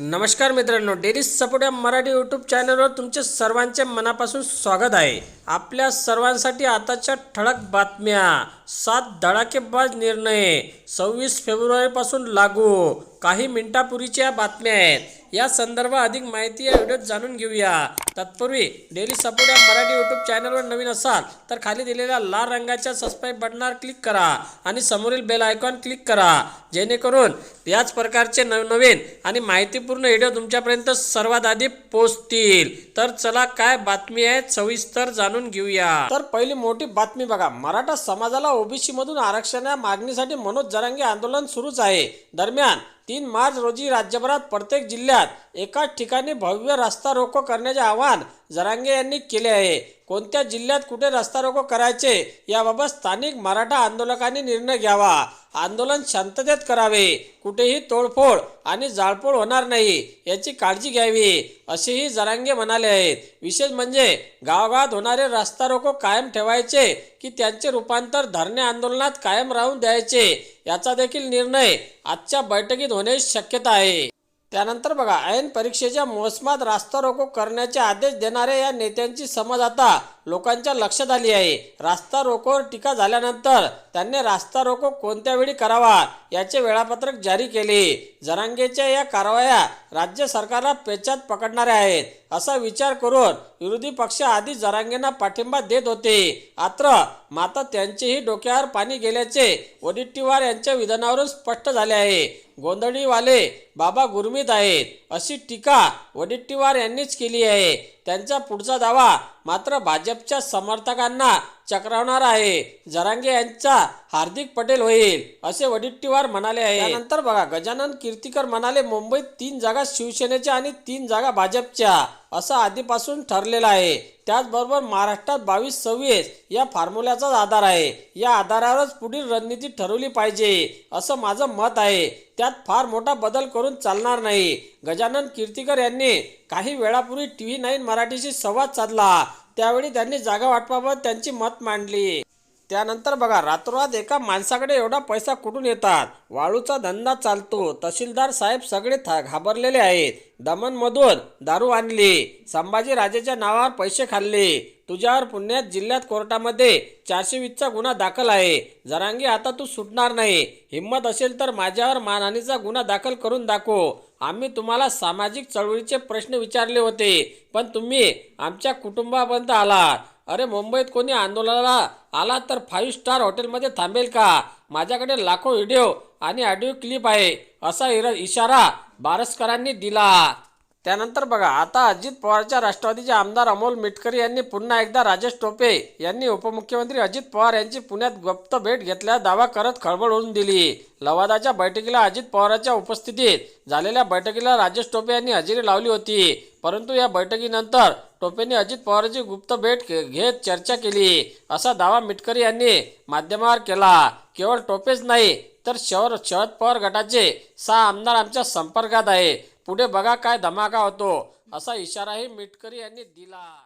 नमस्कार मित्रांनो dairy support या मराठी यूट्यूब चॅनलवर तुमचे सर्वांचे मनापासून स्वागत आहे. आपल्या सर्वांसाठी आताच्या ठळक बातम्या. सात धडाकेबाज निर्णय. सव्वीस फेब्रुवारीपासून लागू. काही मिनिटापूर्वीच्या या बातम्या आहेत. या संदर्भात अधिक माहिती या व्हिडिओत जाणून घेऊया. तत्पूर्वी डेली सपोर्ट या मराठी यूट्यूब चॅनलवर नवीन असाल तर खाली दिलेल्या लाल रंगाच्या सबस्क्राईब बटनावर क्लिक करा आणि समोरील बेल आयकॉन क्लिक करा. जेणेकरून याच प्रकारचे नवनवीन आणि माहितीपूर्ण व्हिडिओ तुमच्यापर्यंत सर्वात आधी पोचतील तर चला काय बातमी आहे सविस्तर जाणून घेऊया. तर पहिली मोठी बातमी बघा. मराठा समाजाला ओबीसी मधून आरक्षण मागणीसाठी मनोज जरांगे आंदोलन सुरूच आहे. दरम्यान तीन मार्च रोजी राज्यभरात प्रत्येक जिल्ह्यात एकाच ठिकाणी भव्य रस्ता रोको करण्याचे आवाहन जरांगे यांनी केले आहे. कोणत्या जिल्ह्यात कुठे रस्ता रोको करायचे याबाबत स्थानिक मराठा आंदोलकांनी निर्णय घ्यावा. आंदोलन शांततेत करावे. कुठेही तोडफोड आणि जाळपोळ होणार नाही याची काळजी घ्यावी असेही जरांगे म्हणाले आहेत. विशेष म्हणजे गावगावात होणारे रस्ता रोको कायम ठेवायचे की त्यांचे रूपांतर धरणे आंदोलनात कायम राहून द्यायचे याचा देखील निर्णय आजच्या बैठकीत होण्याची शक्यता आहे. त्यानंतर बघा ऐन परीक्षेच्या मोसमात रास्ता रोको करण्याचे आदेश देणाऱ्या या नेत्यांची समज आता लोकांच्या लक्षात आली आहे. रास्ता रोकोवर टीका झाल्यानंतर त्यांनी रास्ता रोको कोणत्या वेळी करावा याचे वेळापत्रक जारी केले. जरांगेच्या या कारवाया राज्य सरकारला पेचात पकडणाऱ्या आहेत. असा विचार करून विरोधी पक्ष आधी जरांगेंना पाठिंबा देत होते. मात्र माता त्यांचेही डोक्यावर पाणी गेल्याचे वडिट्टीवार यांच्या विधानावरून स्पष्ट झाले आहे. गोंधळीवाले बाबा गुरमीत आहेत. अशी टीका वडिट्टीवार यांनीच केली आहे. त्यांचा पुढचा दावा मात्र भाजप भाजपच्या समर्थकांना चक्रावणार आहे. जरांगे यांचा हार्दिक पटेल होईल असे वडिट्टीवार म्हणाले आहे त्यानंतर बघा गजानन कीर्तीकर म्हणाले मुंबईत तीन जागा शिवसेनेच्या आणि तीन जागा भाजपच्या असं आधीपासून ठरलेलं आहे. त्याचबरोबर महाराष्ट्रात बावीस सव्वीस या फॉर्म्युल्याचाच आधार आहे. या आधारावरच पुढील रणनीती ठरवली पाहिजे असं माझं मत आहे. त्यात फार मोठा बदल करून चालणार नाही. गजानन कीर्तीकर यांनी काही वेळापूर्वी टी व्ही नाईन मराठीशी संवाद साधला. त्यावेळी त्यांनी जागा वाटपाबाबत त्यांची मत मांडली. त्यानंतर बघा रातोरात एका माणसाकडे एवढा पैसा कुठून येतात? वाळूचा धंदा चालतो. तहसीलदार साहेब सगळे था घाबरलेले आहेत. दमनमधून दारू आणली. संभाजीराजेच्या नावावर पैसे खाल्ले. तुझ्यावर पुण्यात जिल्ह्यात कोर्टामध्ये चारशे वीसचा गुन्हा दाखल आहे. जरांगी आता तू सुटणार नाही. हिंमत असेल तर माझ्यावर मानहानीचा गुन्हा दाखल करून दाखव. आम्ही तुम्हाला सामाजिक चळवळीचे प्रश्न विचारले होते पण तुम्ही आमच्या कुटुंबापर्यंत आलात. अरे मुंबईत कोणी आंदोलनाला आला तर फाईव्ह स्टार हॉटेलमध्ये थांबेल का? माझ्याकडे लाखो व्हिडिओ आणि ऑडिओ क्लिप आहे. असा इरा- इशारा बारसकरांनी दिला. त्यानंतर बघा आता अजित पवारच्या राष्ट्रवादीचे आमदार अमोल मिटकरी यांनी पुन्हा एकदा राजेश टोपे यांनी उपमुख्यमंत्री अजित पवार यांची पुण्यात गुप्त भेट घेतल्याचा दावा करत खळबळ होऊन दिली. लवादाच्या बैठकीला अजित पवारांच्या उपस्थितीत झालेल्या बैठकीला राजेश टोपे यांनी हजेरी लावली होती. परंतु या बैठकीनंतर टोपेंनी अजित पवारांची गुप्त भेट घेत चर्चा केली. असा दावा मिटकरी यांनी माध्यमावर केला. केवळ टोपेच नाही तर शहर शरद पवार गटाचे सहा आमदार आमच्या संपर्कात आहे. पुढे बघा काय धमाका होतो असा इशाराही मिटकरी यांनी दिला.